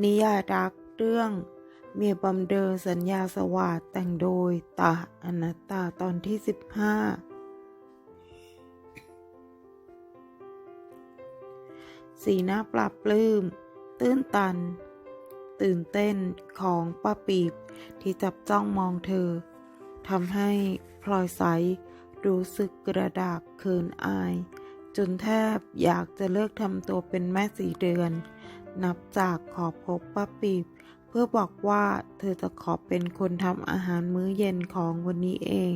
นิยายรักเรื่อง เมียบำเดอสัญญาสวัสดแต่งโดยตาอนัตตาตอนที่ 15 สีหน้าปรับปลื้ม ตื้นตัน ตื่นเต้นของป้าปีบที่จับจ้องมองเธอทำให้พลอยใสรู้สึกกระดากเขินอาย จนแทบอยากจะเลิกทำตัวเป็นแม่สีเดือน นับจากขอพบป้าปีบเพื่อบอกว่าเธอจะขอเป็นคนทำอาหารมื้อเย็นของวันนี้เอง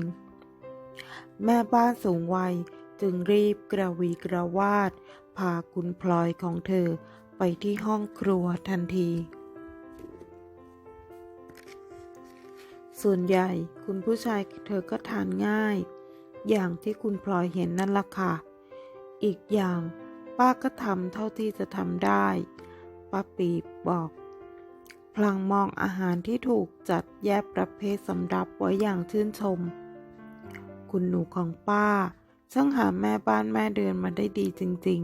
แม่บ้านสูงวัยจึงรีบกระวีกระวาด พาคุณพลอยของเธอไปที่ห้องครัวทันที ส่วนใหญ่คุณผู้ชายเธอก็ทานง่าย อย่างที่คุณพลอยเห็นนั่นล่ะค่ะ อีกอย่างป้าก็ทำเท่าที่จะทำได้ ป้าปีบบอกพลางมองอาหารที่ถูกจัดแยกประเภทสำรับไว้อย่างชื่นชม คุณหนูของป้าช่างหาแม่บ้านแม่เดินมาได้ดีจริง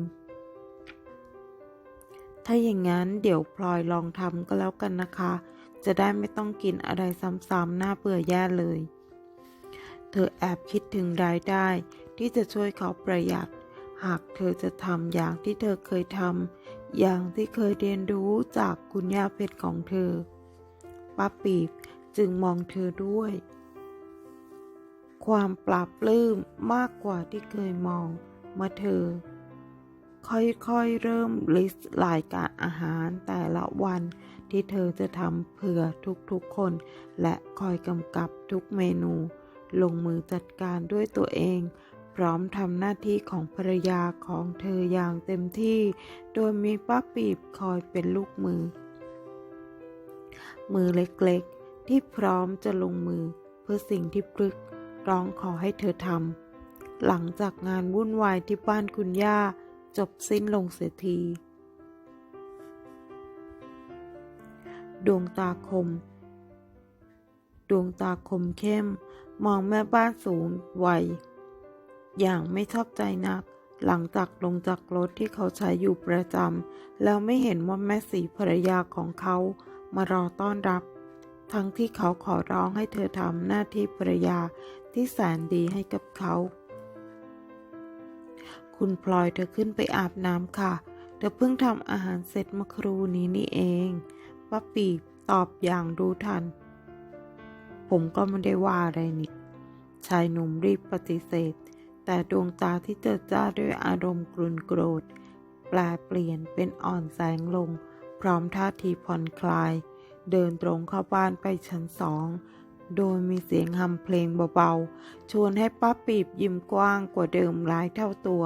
ๆ ถ้าอย่างนั้นเดี๋ยวพลอยลองทำก็แล้วกันนะคะ จะได้ไม่ต้องกินอะไรซ้ำๆหน้าเบื่อแย่เลย เธอแอบคิดถึงรายได้ที่จะช่วยเขาประหยัด หากเธอจะทำอย่างที่เธอเคยทำ อย่างที่เคยเรียนรู้จากคุณย่าเพชรของเธอ ป้าปีบจึงมองเธอด้วย ความปราบปลื้มมากกว่าที่เคยมองเมื่อเธอ ค่อยๆเริ่มลิสต์รายการอาหารแต่ละวันที่เธอจะทำเผื่อทุกๆคน และคอยกำกับทุกเมนู ลงมือจัดการด้วยตัวเอง พร้อมทำหน้าที่ของภรรยาของเธออย่างเต็มที่ โดยมีป้าปีบคอยเป็นลูกมือ มือเล็กๆ ที่พร้อมจะลงมือเพื่อสิ่งที่พลึกร้องขอให้เธอทำ หลังจากงานวุ่นวายที่บ้านคุณย่าจบสิ้นลงเสียที ดวงตาคม ดวงตาคมเข้ม มองแม่บ้านสูงวัย อย่างไม่ชอบใจนัก หลังจากลงจากรถที่เขาใช้อยู่ประจำแล้วไม่เห็นว่าแม่สีภรรยาของเขามารอต้อนรับ ทั้งที่เขาขอร้องให้เธอทำหน้าที่ภรรยาที่แสนดีให้กับเขา คุณพลอยเธอขึ้นไปอาบน้ำค่ะ เธอเพิ่งทำอาหารเสร็จเมื่อครู่นี้นี่เองป้าปีตอบอย่างรู้ทัน ผมก็ไม่ได้ว่าอะไรนิดชายหนุ่มรีบปฏิเสธ แต่ดวงตาที่เจิดจ้าด้วยอารมณ์กรุนโกรธ แปลเปลี่ยนเป็นอ่อนแสงลง พร้อมท่าทีผ่อนคลาย เดินตรงเข้าบ้านไปชั้นสอง โดยมีเสียงฮัมเพลงเบาๆ ชวนให้ป้าปีบยิ้มกว้างกว่าเดิมหลายเท่าตัว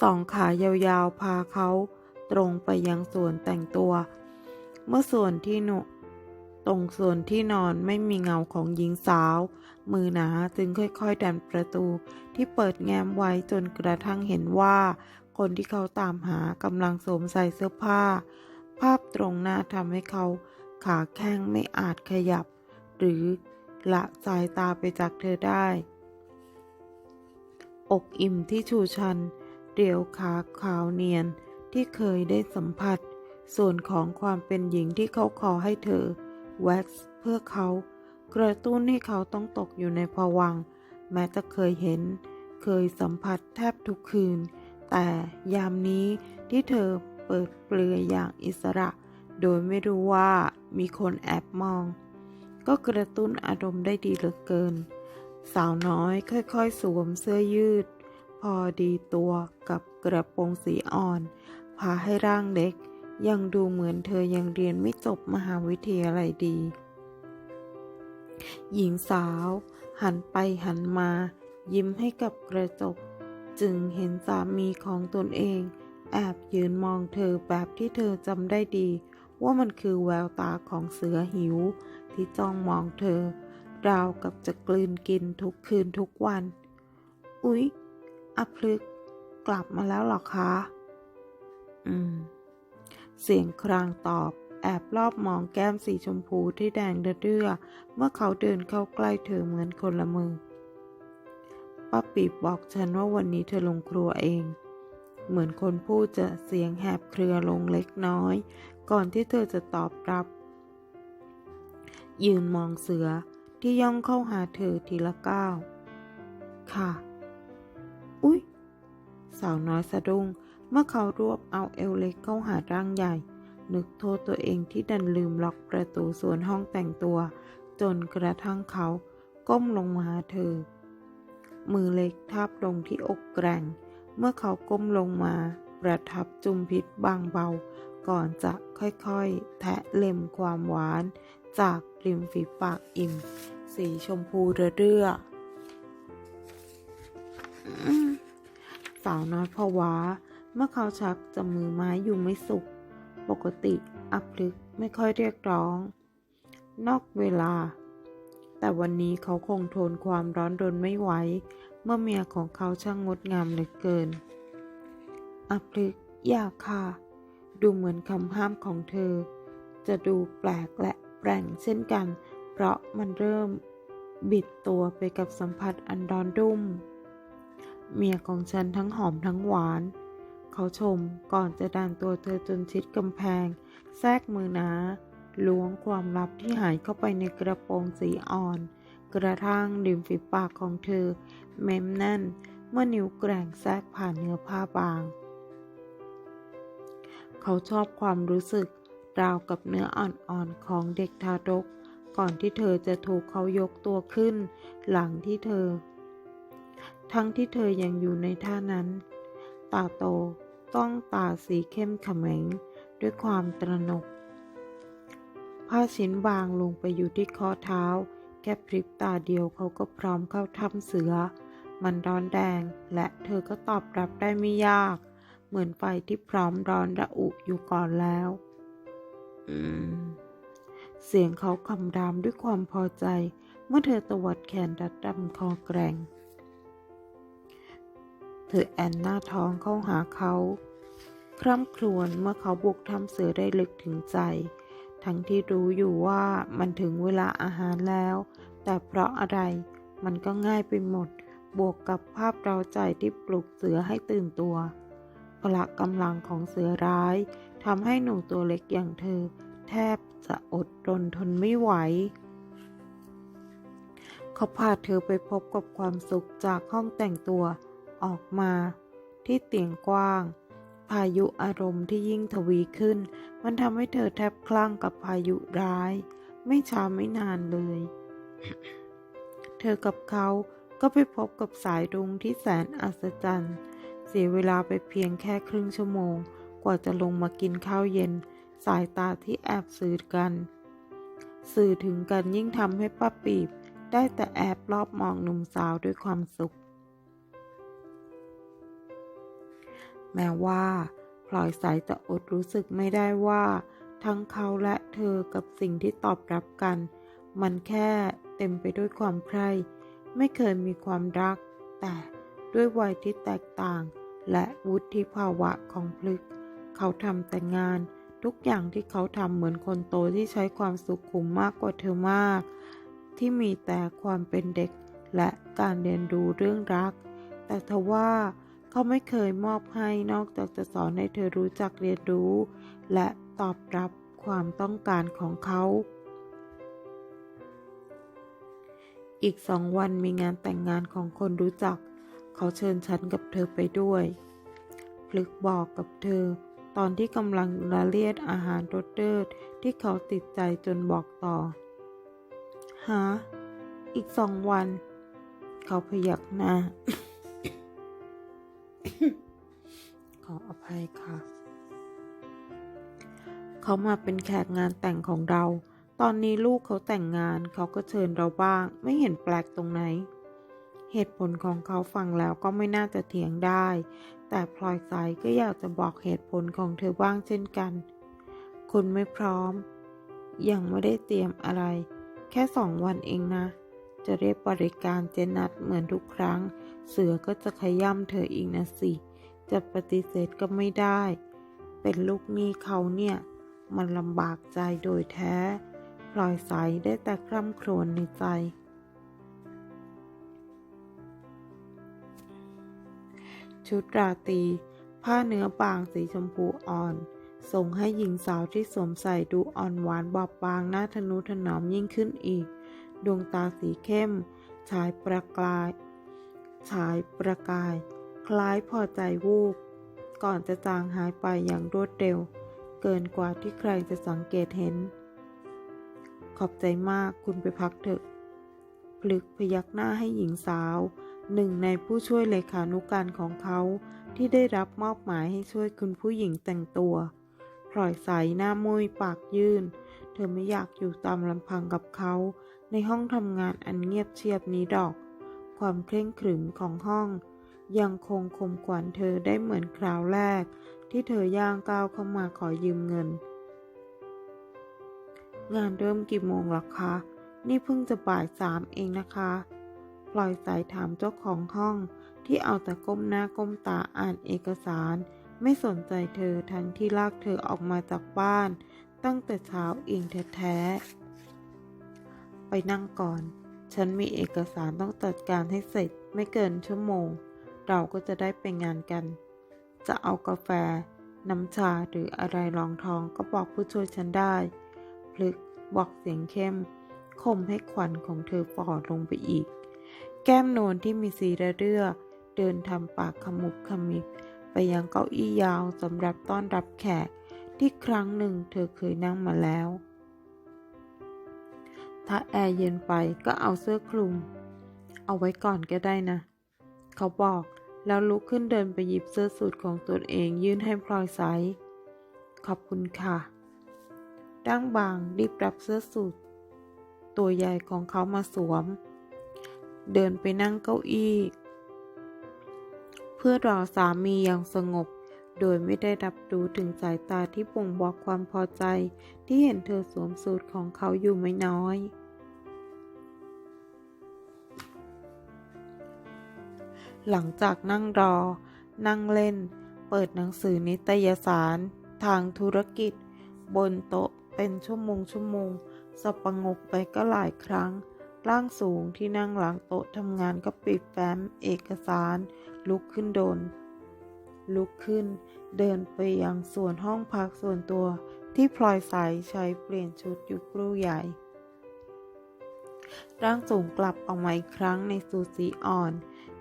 สองขายาวๆ พาเขาตรงไปยังส่วนแต่งตัว เมื่อส่วนที่หนุตรงส่วนที่นอนไม่มีเงาของหญิงสาว มือหนาจึงค่อยๆดันประตูที่เปิดแง้มไว้จนกระทั่งเห็นว่า คนที่เขาตามหากำลังสวมใส่เสื้อผ้า ภาพตรงหน้าทำให้เขาขาแข้งไม่อาจขยับ หรือละสายตาไปจากเธอได้ อกอิ่มที่ชูชันเรียวขาขาวเนียนที่เคยได้สัมผัส ส่วนของความเป็นหญิงที่เขาขอให้เธอแว็กซ์เพื่อเขา กระตุ้นให้เขาต้องตกอยู่ในภวังแม้จะเคยเห็น เคยสัมผัสแทบทุกคืน แต่ยามนี้ที่เธอเปิดเปลือยอย่างอิสระ โดยไม่รู้ว่ามีคนแอบมอง ก็กระตุ้นอารมณ์ได้ดีเหลือเกิน สาวน้อยค่อยๆ สวมเสื้อยืด พอดีตัวกับกระโปรงสีอ่อนพาให้ร่างเล็ก ยังดูเหมือนเธอยังเรียนไม่จบมหาวิทยาลัยดี หญิงสาว หันไปหันมา ยิ้มให้กับกระจก จึงเห็นสามีของตนเอง แอบยืนมองเธอแบบที่เธอจำได้ดี ว่ามันคือแววตาของเสือหิว ที่จ้องมองเธอ ราวกับจะกลืนกินทุกคืนทุกวัน อุ๊ยอพลึกกลับมาแล้วหรอคะ อืม เสียงครางตอบ แอบรอบมองแก้มสีชมพูที่แดงเดือๆเมื่อเขาเดินเข้าใกล้เธอเหมือนคนละมือ ป้าปีบบอกฉันว่าวันนี้เธอลงครัวเอง เหมือนคนพูดจะเสียงแหบเครือลงเล็กน้อย ก่อนที่เธอจะตอบรับ ยืนมองเสือที่ย่องเข้าหาเธอทีละก้าวค่ะ อุ๊ย สาวน้อยสะดุ้งเมื่อเขารวบเอาเอวเล็กเข้าหาร่างใหญ่ นึกโทษตัวเองที่ดันลืมล็อกประตูส่วนห้องแต่งตัว จนกระทั่งเขาก้มลงมาหาเธอ มือเล็กทาบลงที่อกแกร่ง เมื่อเขาก้มลงมา ประทับจุมพิษบางเบา ก่อนจะค่อยๆ แทะเล็มความหวาน จากริมฝีปากอิ่ม สีชมพูเรื่อสาวน้อยผวา เมื่อเขาชักจะมือไม้อยู่ไม่สุข ปกติอับลึกไม่ค่อยเรียกร้อง นอกเวลา แต่วันนี้เขาคงทนความร้อนรนไม่ไหว เมื่อเมียของเขาช่างงดงามเหลือเกิน อับลึกอยากค่ะ ดูเหมือนคำห้ามของเธอ จะดูแปลกและแปลงเช่นกัน เพราะมันเริ่มบิดตัวไปกับสัมผัสอันร้อนรุ่ม เมียของฉันทั้งหอมทั้งหวานเขาชมก่อนจะดันตัวเธอจนชิดกำแพง แทรกมือหนาล้วงความลับที่หายเข้าไปในกระโปรงสีอ่อน กระทั่งริมฝีปากของเธอ เม้มแน่น เมื่อนิ้วแกร่งแทรกผ่านเนื้อผ้าบาง เขาชอบความรู้สึกราวกับเนื้ออ่อนๆของเด็กทารก ก่อนที่เธอจะถูกเขายกตัวขึ้น หลังที่เธอ ทั้งที่เธอยังอยู่ในท่านั้น ตาโต ต้องตาสีเข้มขมงด้วยความตระหนก ผ้าชิ้นบางลงไปอยู่ที่ข้อเท้า แค่พริบตาเดียวเขาก็พร้อมเข้าถ้ำเสือ มันร้อนแดง และเธอก็ตอบรับได้ไม่ยาก เหมือนไฟที่พร้อมร้อนระอุอยู่ก่อนแล้ว อืม เสียงเขาคำรามด้วยความพอใจ เมื่อเธอตวัดแขนดัดดำคอแกร่ง อแอนหน้าท้องเข้าหาเขา คร่ำครวญเมื่อเขาบุกทำเสือได้ลึกถึงใจ ทั้งที่รู้อยู่ว่ามันถึงเวลาอาหารแล้ว แต่เพราะอะไรมันก็ง่ายไปหมด บวกกับภาพเราใจที่ปลุกเสือให้ตื่นตัวพละกำลังของเสือร้ายทำให้หนูตัวเล็กอย่างเธอ แทบจะอดรนทนไม่ไหวเขาพาเธอไปพบกับความสุขจากห้องแต่งตัว ออกมา ที่เตียงกว้าง พายุอารมณ์ที่ยิ่งทวีขึ้น มันทำให้เธอแทบคลั่งกับพายุร้าย ไม่ช้าไม่นานเลย เธอกับเขาก็ไปพบกับสายรุ้งที่แสนอัศจรรย์ เสียเวลาไปเพียงแค่ครึ่งชั่วโมง กว่าจะลงมากินข้าวเย็น สายตาที่แอบสื่อกัน สื่อถึงกันยิ่งทำให้ป้าปีบได้แต่แอบรอบมองหนุ่มสาวด้วยความสุข แม้ว่าพลอยสายจะอดรู้สึกไม่ได้ว่า ทั้งเขาและเธอกับสิ่งที่ตอบรับกัน มันแค่เต็มไปด้วยความใคร่ไม่เคยมีความรัก แต่ด้วยวัยที่แตกต่าง และวุฒิภาวะของพลึก เขาทำแต่งานทุกอย่างที่เขาทำเหมือนคนโตที่ใช้ความสุขุมมากกว่าเธอมาก ที่มีแต่ความเป็นเด็กและการเรียนรู้เรื่องรัก แต่ทว่า เขาไม่เคยมอบให้นอกจากจะสอนให้เธอรู้จักเรียนรู้ และตอบรับความต้องการของเขา อีกสองวันมีงานแต่งงานของคนรู้จัก เขาเชิญฉันกับเธอไปด้วยพลึกบอกกับเธอ ตอนที่กำลังละเลียดอาหารรสเดิดที่เขาติดใจจนบอกต่อฮะอีกสองวัน เขาพยักหน้า ขออภัยค่ะ เขามาเป็นแขกงานแต่งของเรา ตอนนี้ลูกเขาแต่งงาน เขาก็เชิญเราบ้าง ไม่เห็นแปลกตรงไหน เหตุผลของเขาฟังแล้วก็ไม่น่าจะเถียงได้ แต่พลอยสายก็อยากจะบอกเหตุผลของเธอบ้างเช่นกัน คุณไม่พร้อม ยังไม่ได้เตรียมอะไร แค่สองวันเองนะ จะเรียกบริการเจนัดเหมือนทุกครั้ง เสือก็จะขย่ำเธออีกนะสิ จะปฏิเสธก็ไม่ได้ เป็นลูกหนี้เขาเนี่ย มันลำบากใจโดยแท้พลอยใสได้แต่คร่ำครวญในใจ ชุดราตรีผ้าเนื้อบางสีชมพูอ่อน ส่งให้หญิงสาวที่สวมใส่ดูอ่อนหวานบอบบางหน่าทนุถนอมยิ่งขึ้นอีก ดวงตาสีเข้ม ฉายประกาย ฉายประกาย คล้ายพอใจวูบ ก่อนจะจางหายไปอย่างรวดเร็ว เกินกว่าที่ใครจะสังเกตเห็น ขอบใจมากคุณไปพักเถอะ พลึกพยักหน้าให้หญิงสาว หนึ่งในผู้ช่วยเลขานุการของเขาที่ได้รับมอบหมายให้ช่วยคุณผู้หญิงแต่งตัวพลอยใสหน้ามุยปากยื่น เธอไม่อยากอยู่ตามลำพังกับเขา ในห้องทำงานอันเงียบเชียบนี้ดอก ความเคร่งขรึมของห้อง ยังคงคมขวัญเธอได้เหมือนคราวแรก ที่เธอย่างก้าวเข้ามาขอยืมเงิน งานเริ่มกี่โมงหรอคะ นี่เพิ่งจะบ่ายสามเองนะคะพลอยสายถามเจ้าของห้องที่เอาแต่ก้มหน้าก้มตาอ่านเอกสาร ไม่สนใจเธอทั้งที่ลากเธอออกมาจากบ้าน ตั้งแต่เช้าเองแท้ๆ ไปนั่งก่อน ฉันมีเอกสารต้องจัดการให้เสร็จไม่เกินชั่วโมง เราก็จะได้ไปงานกัน จะเอากาแฟ น้ำชาหรืออะไรรองท้องก็บอกผู้ช่วยฉันได้พลึกบอกเสียงเข้ม คมให้ขวัญของเธอฝ่อลงไปอีก แก้มโนนที่มีสีระเรื่อ เดินทำปากขมุบขมิบไปยังเก้าอี้ยาวสำหรับต้อนรับแขกที่ครั้งหนึ่งเธอเคยนั่งมาแล้ว ถ้าแอร์เย็นไปก็เอาเสื้อคลุม เอาไว้ก่อนก็ได้นะ เขาบอกแล้วลุกขึ้นเดินไปหยิบเสื้อสูทของตนเองยื่นให้พลอยใสขอบคุณค่ะ ดั้งบางรีบรับเสื้อสูทตัวใหญ่ของเขามาสวม เดินไปนั่งเก้าอี้ เพื่อรอสามีอย่างสงบ โดยไม่ได้รับรู้ถึงสายตาที่บ่งบอกความพอใจ ที่เห็นเธอสวมสูทของเขาอยู่ไม่น้อย หลังจากนั่งรอ นั่งเล่น เปิดหนังสือนิตยสาร ทางธุรกิจ บนโต๊ะเป็นชั่วโมงชั่วโมงสปะงกไปก็หลายครั้ง ร่างสูงที่นั่งหลังโต๊ะทำงานก็ปิดแฟ้มเอกสาร ลุกขึ้นโดน ลุกขึ้น เดินไปยังส่วนห้องพักส่วนตัวที่พลอยใสใช้เปลี่ยนชุดอยู่ครู่ใหญ่ ร่างสูงกลับออกมาอีกครั้งในสูทสีอ่อน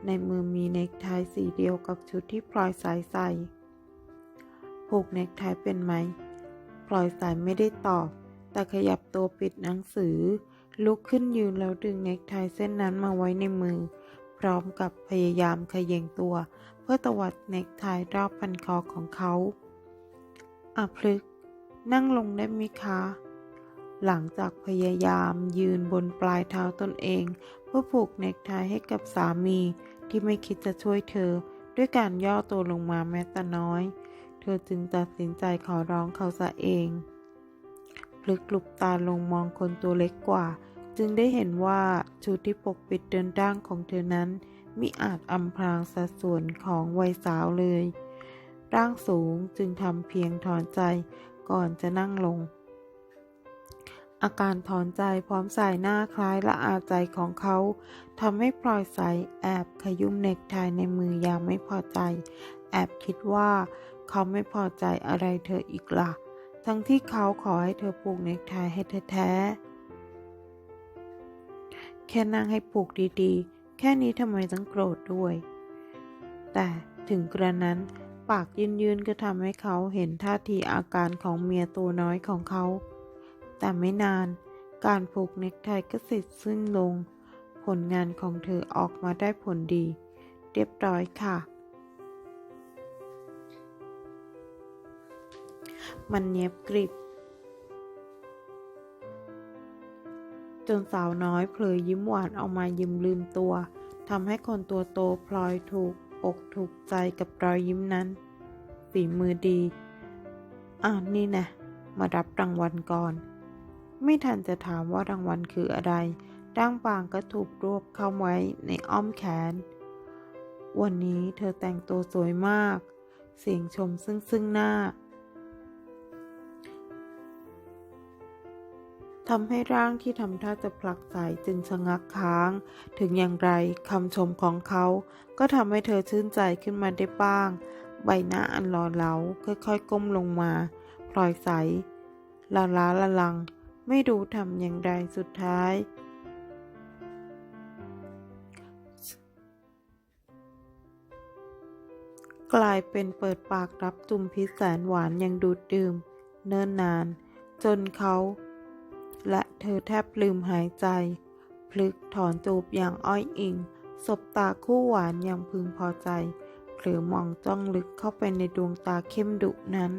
ในมือมีเนคไทสีเดียวกับชุดที่พลอยสายใส่ ผูกเนคไทเป็นไหม พลอยสายไม่ได้ตอบ แต่ขยับตัวปิดหนังสือ ลุกขึ้นยืนแล้วดึงเนคไทเส้นนั้นมาไว้ในมือ พร้อมกับพยายามขย่งตัว เพื่อตวัดเนคไทรอบพันคอของเขาอาพลึกนั่งลงได้ไหมคะ หลังจากพยายามยืนบนปลายเท้าตนเอง เพื่อผูกเนคไทให้กับสามีที่ไม่คิดจะช่วยเธอ ด้วยการย่อตัวลงมาแม้แต่น้อย เธอจึงตัดสินใจขอร้องเขาซะเองพลึกลุบตาลงมองคนตัวเล็กกว่า จึงได้เห็นว่าชุดที่ปกปิดเดินร่างของเธอนั้น มิอาจอำพรางสัดส่วนของวัยสาวเลย ร่างสูงจึงทำเพียงถอนใจก่อนจะนั่งลง อาการถอนใจพร้อมสายหน้าคล้ายละอาใจของเขาทำให้พลอยใสแอบขยุ่มเนกไทในมืออย่างไม่พอใจ แอบคิดว่าเขาไม่พอใจอะไรเธออีกละ่ะ ทั้งที่เขาขอให้เธอผูกเนกไทให้แท้ๆแค่นั่งให้ผูกดีๆ ค่นี้ทำไมต้องโกรธด้วย แต่ถึงกระนั้นปากยืนๆก็ทำให้เขาเห็นท่าทีอาการของเมียตัวน้อยของเขา แต่ไม่นานการผูกเน็กไทก็เสร็จสิ้นลง ผลงานของเธอออกมาได้ผลดี เรียบร้อยค่ะ มันเนียบกริบ จนสาวน้อยเผลอยิ้มหวานออกมายิ้มลืมตัวทำให้คนตัวโตพลอยถูกอกถูกใจกับรอยยิ้มนั้น ฝีมือดีอ่านี่นะมารับรางวัลก่อน ไม่ทันจะถามว่ารางวัลคืออะไรร่างบางก็ถูกรวบเข้าไว้ในอ้อมแขน วันนี้เธอแต่งตัวสวยมาก เสียงชมซึ่งซึ่งหน้า ทำให้ร่างที่ทำท่าจะผลักใสจึงชะงักค้าง ถึงอย่างไรคำชมของเขา ก็ทำให้เธอชื่นใจขึ้นมาได้บ้าง ใบหน้าอันหล่อเหลาค่อยๆ ก้มลงมาพลอยใสละล้าละลัง ไม่รู้ทำอย่างไรสุดท้าย กลายเป็นเปิดปากรับจุมพิษแสนหวานอย่างดูดดื่ม เนิ่นนาน จนเขา และเธอแทบลืมหายใจ พลึกถอนจูบอย่างอ้อยอิง สบตาคู่หวานอย่างพึงพอใจเผลอมองจ้องลึกเข้าไปในดวงตาเข้มดุนั้น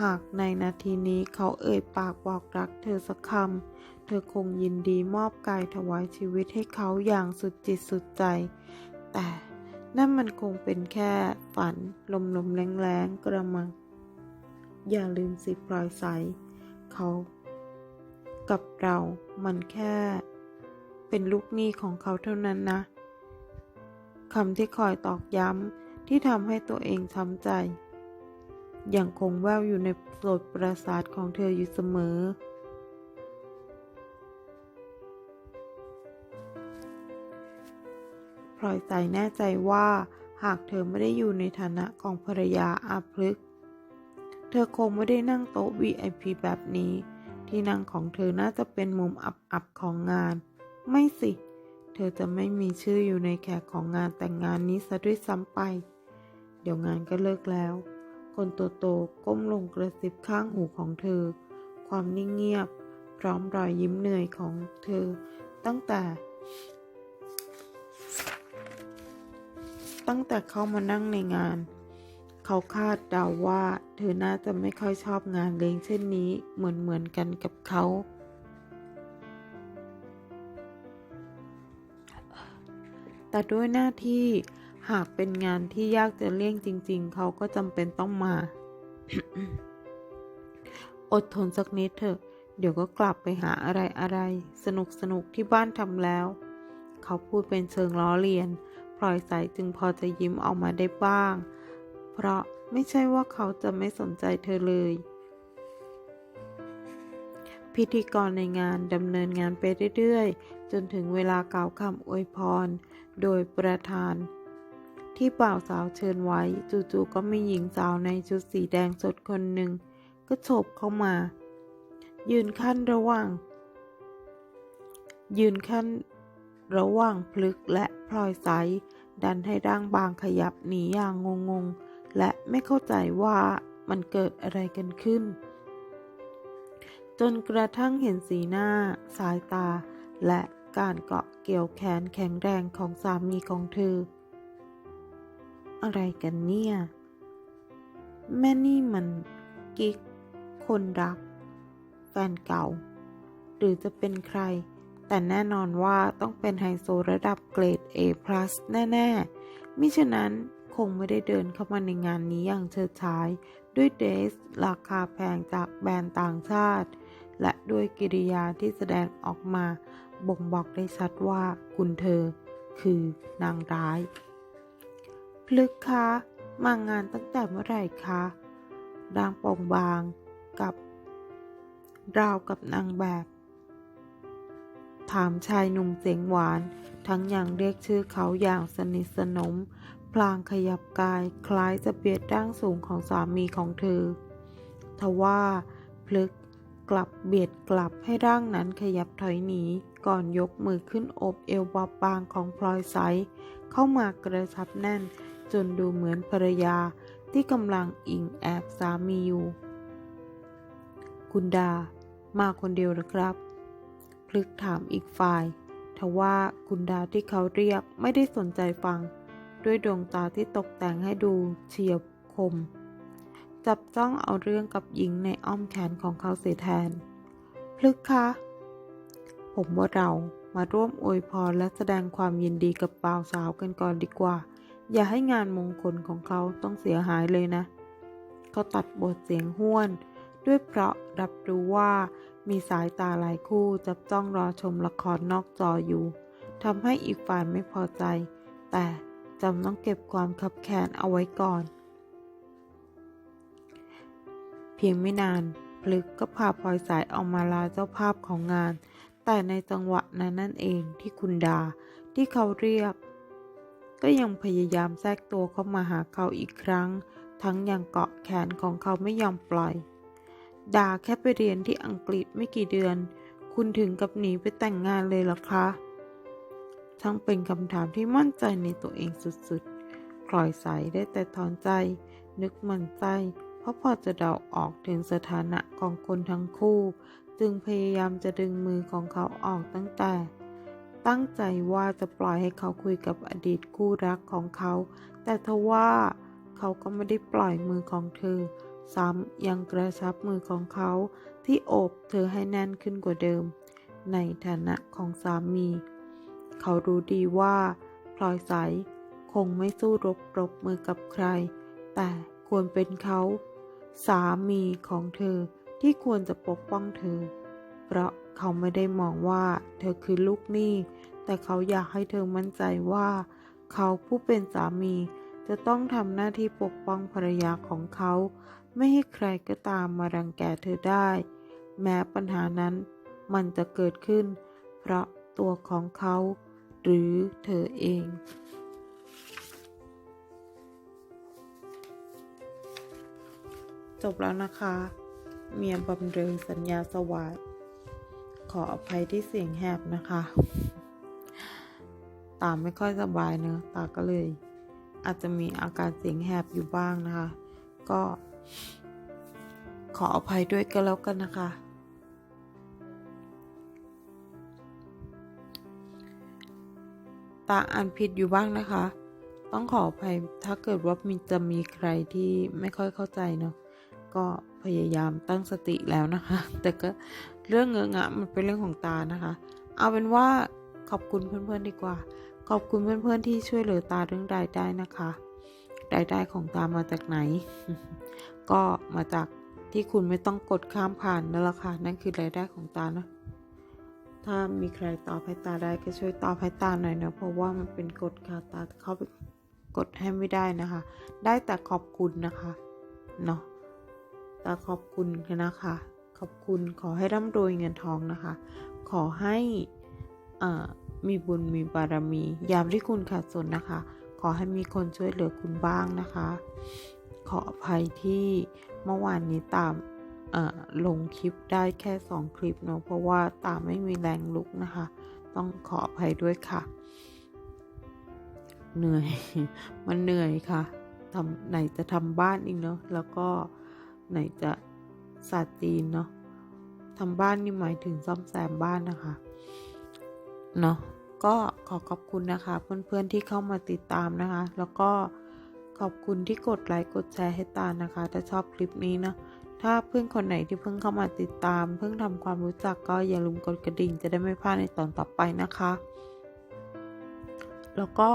หากในนาทีนี้เขาเอ่ยปากบอกรักเธอสักคำ เธอคงยินดีมอบกายถวายชีวิตให้เขาอย่างสุดจิตสุดใจ แต่นั่นมันคงเป็นแค่ฝันลมลมแรงแรงๆกระมัง อย่าลืมสิพลอยใส เขา กับเรา มันแค่ เป็นลูกหนี้ของเขาเท่านั้นนะคำที่คอยตอกย้ำที่ทำให้ตัวเองช้ำใจยังคงแววอยู่ในโสดประสาทของเธออยู่เสมอ พลอยใสแน่ใจว่าหากเธอไม่ได้อยู่ในฐานะของภรรยาอาพลึก เธอคงไม่ได้นั่งโต๊ะ VIP แบบนี้ ที่นั่งของเธอน่าจะเป็นมุมอับๆของงาน ไม่สิ เธอจะไม่มีชื่ออยู่ในแขกของงานแต่งงานนี้ซะด้วยซ้ำไป เดี๋ยวงานก็เลิกแล้ว คนโตโตๆก้มลงกระซิบข้างหูของเธอ ความนิ่งเงียบ พร้อมรอยยิ้มเหนื่อยของเธอ ตั้งแต่ ตั้งแต่เข้ามานั่งในงาน เขาคาดเดาว่า เธอน่าจะไม่ค่อยชอบงานเลี้ยงเช่นนี้เหมือนเหมือนๆกันกับเขา แต่ด้วยหน้าที่หากเป็นงานที่ยากจะเลี่ยงจริง ๆ เขาก็จำเป็นต้องมา อดทนสักนิดเถอะ เดี๋ยวก็กลับไปหาอะไรอะไรสนุกสนุกๆที่บ้านทำแล้ว เขาพูดเป็นเชิงล้อเลียนพลอยใสจึงพอจะยิ้มออกมาได้บ้าง เพราะไม่ใช่ว่าเขาจะไม่สนใจเธอเลย พิธีกรในงานดำเนินงานไปเรื่อยๆ จนถึงเวลากล่าวคำอวยพร โดยประธาน ที่บ่าวสาวเชิญไว้จู่ๆก็มีหญิงสาวในชุดสีแดงสดคนหนึ่ง ก็โฉบเข้ามา ยืนขั้นระหว่าง ยืนขั้นระหว่างพลึกและพลอยใสดันให้ร่างบางขยับหนีอย่างงงๆ และไม่เข้าใจว่ามันเกิดอะไรกันขึ้น จนกระทั่งเห็นสีหน้า สายตา และการเกาะเกี่ยวแขนแข็งแรงของสามีของเธอ อะไรกันเนี่ย แม่นี่มันกิ๊ก คนรัก แฟนเก่า หรือจะเป็นใคร แต่แน่นอนว่าต้องเป็นไฮโซระดับเกรด A+ แน่ ๆ มิฉะนั้น คงไม่ได้เดินเข้ามาในงานนี้อย่างเฉิดฉาย ด้วยเดรสราคาแพงจากแบรนด์ต่างชาติ และด้วยกิริยาที่แสดงออกมาบ่งบอกได้ชัดว่าคุณเธอ คือนางร้าย พลึกคะมางานตั้งแต่เมื่อไหร่คะร่างป่งบางกับราวกับนางแบบ ถามชายหนุ่มเสียงหวาน ทั้งย่างเรียกชื่อเขาอย่างสนิทสนม พลางขยับกายคล้ายจะเบียดร่างสูงของสามีของเธอ ทว่าพลึกกลับเบียดกลับให้ร่างนั้นขยับถอยหนีก่อนยกมือขึ้นโอบเอวบอบบางของพลอยใส เข้ามากระชับแน่น จนดูเหมือนภรรยาที่กำลังอิงแอบสามีอยู่คุณดา มาคนเดียวหรือครับ พลึกถามอีกฝ่าย ทว่าคุณดาที่เขาเรียกไม่ได้สนใจฟัง ด้วยดวงตาที่ตกแต่งให้ดูเฉียบคม จับจ้องเอาเรื่องกับหญิงในอ้อมแขนของเขาเสียแทน พลึกคะ ผมว่าเรามาร่วมอวยพรและแสดงความยินดีกับบ่าวสาวกันก่อนดีกว่า อย่าให้งานมงคลของเขาต้องเสียหายเลยนะ เขาตัดบทเสียงห้วน ด้วยเพราะรับรู้ว่ามีสายตาหลายคู่จับจ้องรอชมละครนอกจออยู่ทำให้อีกฝ่ายไม่พอใจ แต่ จำต้องเก็บความคับแค้นเอาไว้ก่อน เพียงไม่นานพลึกก็พาพลอยสายออกมาลาเจ้าภาพของงาน แต่ในจังหวะนั้นนั่นเองที่คุณดาที่เขาเรียก ก็ยังพยายามแทรกตัวเข้ามาหาเขาอีกครั้ง ทั้งยังเกาะแขนของเขาไม่ยอมปล่อย ดาแค่ไปเรียนที่อังกฤษไม่กี่เดือน คุณถึงกับหนีไปแต่งงานเลยเหรอคะ ช่างเป็นคำถามที่มั่นใจในตัวเองสุดๆพลอยใสได้แต่ถอนใจ นึกหมันใจ เพราะพอจะเดาออกถึงสถานะของคนทั้งคู่ จึงพยายามจะดึงมือของเขาออกตั้งแต่ ตั้งใจว่าจะปล่อยให้เขาคุยกับอดีตคู่รักของเขา แต่ทว่าเขาก็ไม่ได้ปล่อยมือของเธอ ซ้ำยังกระชับมือของเขาที่โอบเธอให้แน่นขึ้นกว่าเดิม ในฐานะของสามี เขารู้ดีว่าพลอยใสคงไม่สู้รบรบมือกับใคร แต่ควรเป็นเขา สามีของเธอที่ควรจะปกป้องเธอ เพราะเขาไม่ได้มองว่าเธอคือลูกหนี้ แต่เขาอยากให้เธอมั่นใจว่า เขาผู้เป็นสามีจะต้องทำหน้าที่ปกป้องภรรยาของเขา ไม่ให้ใครก็ตามมารังแกเธอได้ แม้ปัญหานั้นมันจะเกิดขึ้น เพราะตัวของเขา หรือเธอเองจบแล้วนะคะ เมียบำเรอสัญญาสวัสดขออภัยที่เสียงแหบนะคะ ตาไม่ค่อยสบายเนอะตาก็เลย อาจจะมีอาการเสียงแหบอยู่บ้างนะคะ ก็ ขออภัยด้วยก็แล้วกันนะคะ ตาอ่านผิดอยู่บ้างนะคะ ต้องขออภัยถ้าเกิดว่ามีจะมีใครที่ไม่ค่อยเข้าใจเนาะก็พยายามตั้งสติแล้วนะคะ แต่ก็เรื่องเงอะงะมันเป็นเรื่องของตานะคะ เอาเป็นว่าขอบคุณเพื่อนๆดีกว่า ขอบคุณเพื่อนๆที่ช่วยเหลือตาเรื่องรายได้นะคะรายได้ของตามาจากไหน ก็มาจากที่คุณไม่ต้องกดข้ามผ่านนั่นแหละค่ะนั่นคือรายได้ของตานะ ถ้ามีใครตอบให้ตาได้ก็ช่วยตอบให้ตาหน่อยนะเพราะว่ามันเป็นกฎค่ะตาเข้าไปกดให้ไม่ได้นะคะ ได้แต่ขอบคุณนะคะเนาะตาขอบคุณนะคะ ขอบคุณขอให้ร่ำรวยเงินทองนะคะ ขอให้อ่ามีบุญมีบารมี ยามที่คุณขาดสนนะคะ ขอให้มีคนช่วยเหลือคุณบ้างนะคะ ขออภัยที่เมื่อวานนี้ตาม ลงคลิปได้แค่สองคลิปเนาะเพราะว่าตาไม่มีแรงลุกนะคะ ต้องขออภัยด้วยค่ะ เหนื่อย มันเหนื่อยค่ะทำไหนจะทำบ้านอีกเนาะแล้วก็ไหนจะศาสตร์จีนเนาะทำบ้านนี่หมายถึงซ่อมแซมบ้านนะคะเนาะก็ขอขอบคุณนะคะ เพื่อนๆที่เข้ามาติดตามนะคะ แล้วก็ขอบคุณที่กดไลค์กดแชร์ให้ตานะคะ ถ้าชอบคลิปนี้นะ ถ้าเพื่อนคนไหนที่เพิ่งเข้ามาติดตาม เพิ่งทำความรู้จักก็อย่าลืมกดกระดิ่งจะได้ไม่พลาดในตอนต่อไปนะคะ แล้วก็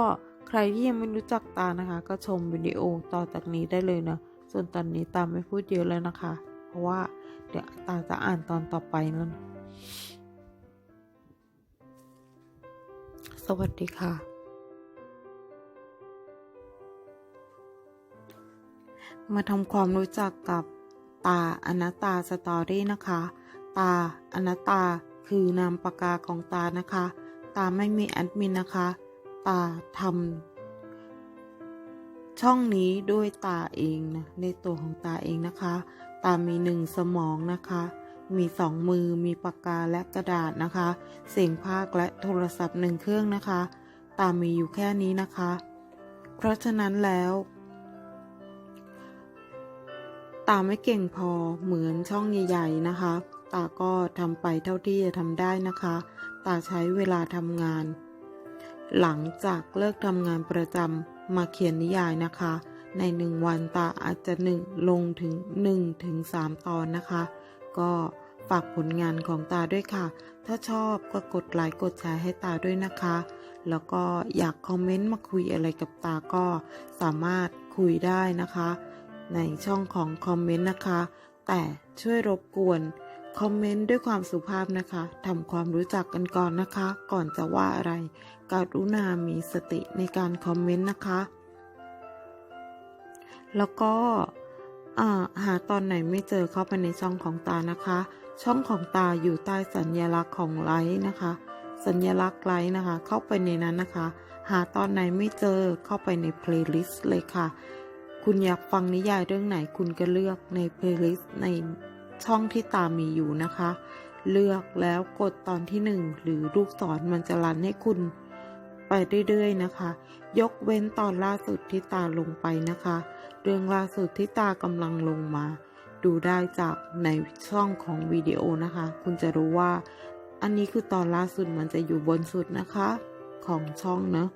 ใครที่ยังไม่รู้จักตานะคะ ก็ชมวิดีโอต่อจากนี้ได้เลยนะ ส่วนตอนนี้ตาไม่พูดเยอะแล้วนะคะ เพราะว่าเดี๋ยวตาจะอ่านตอนต่อไปแล้วนสวัสดีค่ะ มาทำความรู้จักกับ ตาอนัตตาสตอรี่นะคะ ตาอนัตตาคือนามปากกาของตานะคะ ตาไม่มีแอดมินนะคะ ตาทำช่องนี้ด้วยตาเองนะในตัวของตาเองนะคะ ตามีหนึ่งสมองนะคะ มีสองมือมีปากกาและกระดาษนะคะ เสียงภาคและโทรศัพท์หนึ่งเครื่องนะคะ ตามีอยู่แค่นี้นะคะ เพราะฉะนั้นแล้ว ตาไม่เก่งพอเหมือนช่องใหญ่ๆนะคะ ตาก็ทำไปเท่าที่จะทำได้นะคะ ตาใช้เวลาทำงาน หลังจากเลิกทำงานประจำมาเขียนนิยายนะคะ ในหนึ่งวันตาอาจจะหนึ่งลงถึง1ถึง3ตอนนะคะ ก็ฝากผลงานของตาด้วยค่ะ ถ้าชอบก็กดไลค์กดแชร์ให้ตาด้วยนะคะ แล้วก็อยากคอมเมนต์มาคุยอะไรกับตาก็สามารถคุยได้นะคะ ในช่องของคอมเมนต์นะคะ แต่ช่วยรบกวนคอมเมนต์ด้วยความสุภาพนะคะทำความรู้จักกันก่อนนะคะ ก่อนจะว่าอะไร กรุณามีสติในการคอมเมนต์นะคะ แล้วก็หาตอนไหนไม่เจอเข้าไปในช่องของตานะคะ ช่องของตาอยู่ใต้สัญลักษณ์ของไลค์นะคะ สัญลักษณ์ไลค์นะคะ เข้าไปในนั้นนะคะ หาตอนไหนไม่เจอเข้าไปในเพลย์ลิสต์เลยค่ะ คุณอยากฟังนิยายเรื่องไหนคุณก็เลือกในเพลย์ลิสต์ในช่องที่ตามมีอยู่นะคะ เลือกแล้วกดตอนที่หนึ่งหรือลูกศรมันจะรันให้คุณ ไปเรื่อยๆนะคะ ยกเว้นตอนล่าสุดที่ตาลงไปนะคะ เรื่องล่าสุดที่ตากำลังลงมา ดูได้จากในช่องของวิดีโอนะคะ คุณจะรู้ว่า อันนี้คือตอนล่าสุดมันจะอยู่บนสุดนะคะ ของช่องเนอะ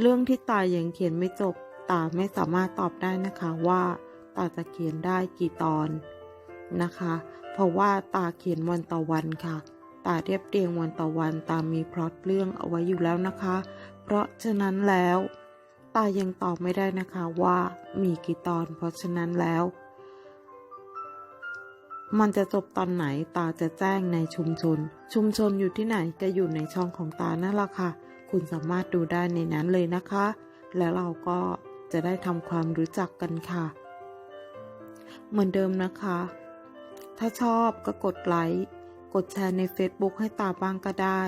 เรื่องที่ตายังเขียนไม่จบ ตาไม่สามารถตอบได้นะคะว่าตาจะเขียนได้กี่ตอนนะคะ เพราะว่าตาเขียนวันต่อวันค่ะ ตาเรียบเรียงวันต่อวัน ตามีพล็อตเรื่องเอาไว้อยู่แล้วนะคะ เพราะฉะนั้นแล้ว ตายังตอบไม่ได้นะคะว่ามีกี่ตอน เพราะฉะนั้นแล้ว มันจะจบตอนไหนตาจะแจ้งในชุมชน ชุมชนอยู่ที่ไหนก็อยู่ในช่องของตานั่นแหละค่ะ คุณสามารถดูได้ในนั้นเลยนะคะ แล้วเราก็ จะได้ทำความรู้จักกันค่ะ เหมือนเดิมนะคะ ถ้าชอบก็กดไลค์ กดแชร์ใน Facebook ให้ตาบ้างก็ได้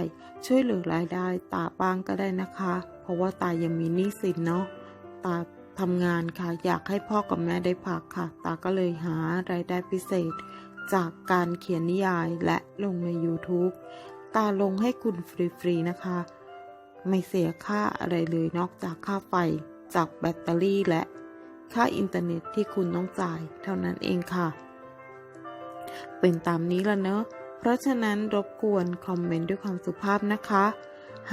ช่วยเหลือรายได้ตาบ้างก็ได้นะคะ เพราะว่าตายังมีหนี้สินเนาะ ตาทำงานค่ะ อยากให้พ่อกับแม่ได้พักค่ะ ตาก็เลยหารายได้พิเศษ จากการเขียนนิยายและลงใน YouTube ตาลงให้คุณฟรีๆนะคะ ไม่เสียค่าอะไรเลยนอกจากค่าไฟ จากแบตเตอรี่และค่าอินเทอร์เน็ตที่คุณต้องจ่ายเท่านั้นเองค่ะ เป็นตามนี้ละเนอะ เพราะฉะนั้นรบกวนคอมเมนต์ด้วยความสุภาพนะคะ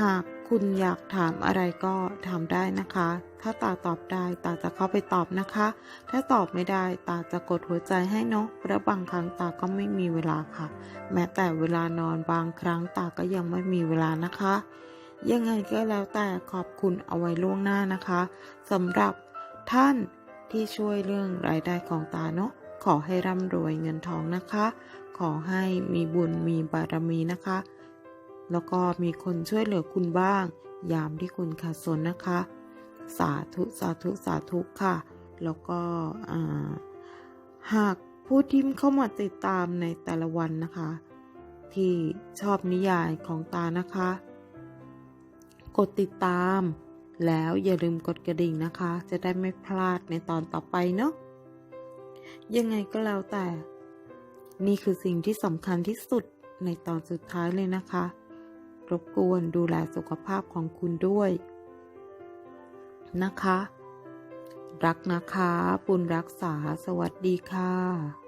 หากคุณอยากถามอะไรก็ถามได้นะคะ ถ้าตาตอบได้ตาจะเข้าไปตอบนะคะ ถ้าตอบไม่ได้ตาจะกดหัวใจให้เนาะเพราะบางครั้งตาก็ไม่มีเวลาค่ะ แม้แต่เวลานอนบางครั้งตาก็ยังไม่มีเวลานะคะ ยังไงก็แล้วแต่ขอบคุณเอาไว้ล่วงหน้านะคะสำหรับท่านที่ช่วยเรื่องรายได้ของตาเนาะขอให้ร่ำรวยเงินทองนะคะ ขอให้มีบุญมีบารมีนะคะ แล้วก็มีคนช่วยเหลือคุณบ้าง ยามที่คุณขาดสนนะคะ สาธุสาธุสาธุค่ะ แล้วก็หากผู้ที่เข้ามาติดตามในแต่ละวันนะคะ ที่ชอบนิยายของตานะคะ กดติดตาม แล้วอย่าลืมกดกระดิ่งนะคะ จะได้ไม่พลาดในตอนต่อไปเนาะยังไงก็แล้วแต่ นี่คือสิ่งที่สำคัญที่สุดในตอนสุดท้ายเลยนะคะ รบกวนดูแลสุขภาพของคุณด้วย นะคะ รักนะคะ ปุณรักษา สวัสดีค่ะ